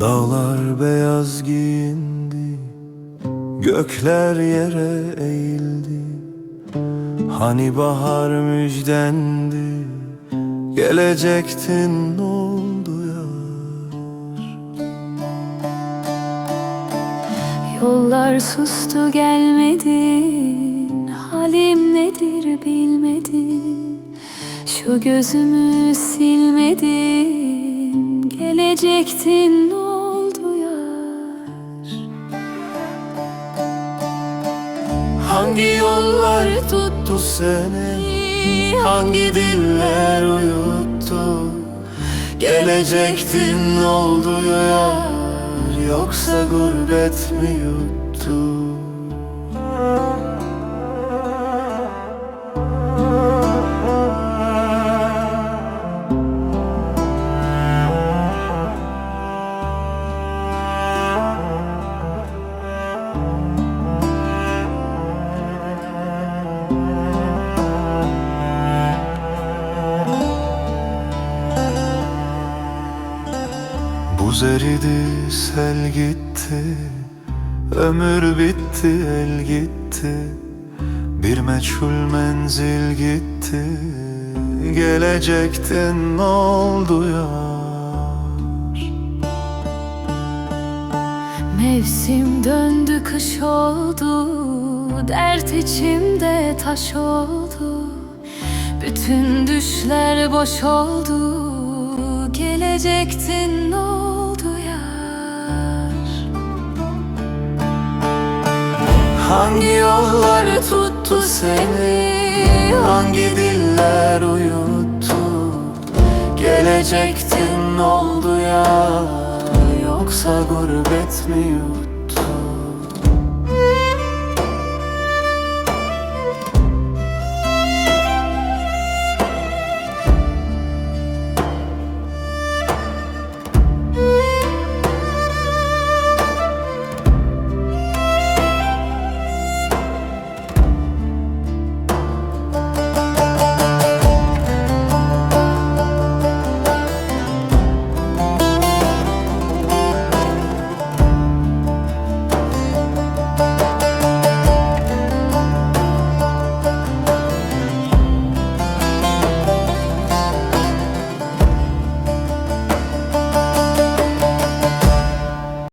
Dağlar beyaz giyindi Gökler yere eğildi. Hani bahar müjdendi Gelecektin ne oldu ya Yollar sustu gelmedin Halim nedir bilmedin. Şu gözümü silmedin Gelecektin ne Hangi yollar tuttu seni? Hangi diller uyuttu? Gelecektin oldu ya Yoksa gurbet mi yuttu Buz eridi, sel gitti Ömür bitti, el gitti. Bir meçhul menzil gitti Gelecektin ne oldu yar? Mevsim döndü kış oldu Dert içimde taş oldu. Bütün düşler boş oldu Gelecektin ne oldu yar? Hangi yollar tuttu seni? Hangi diller uyuttu? Gelecektin ne oldu ya Yoksa gurbet mi yuttu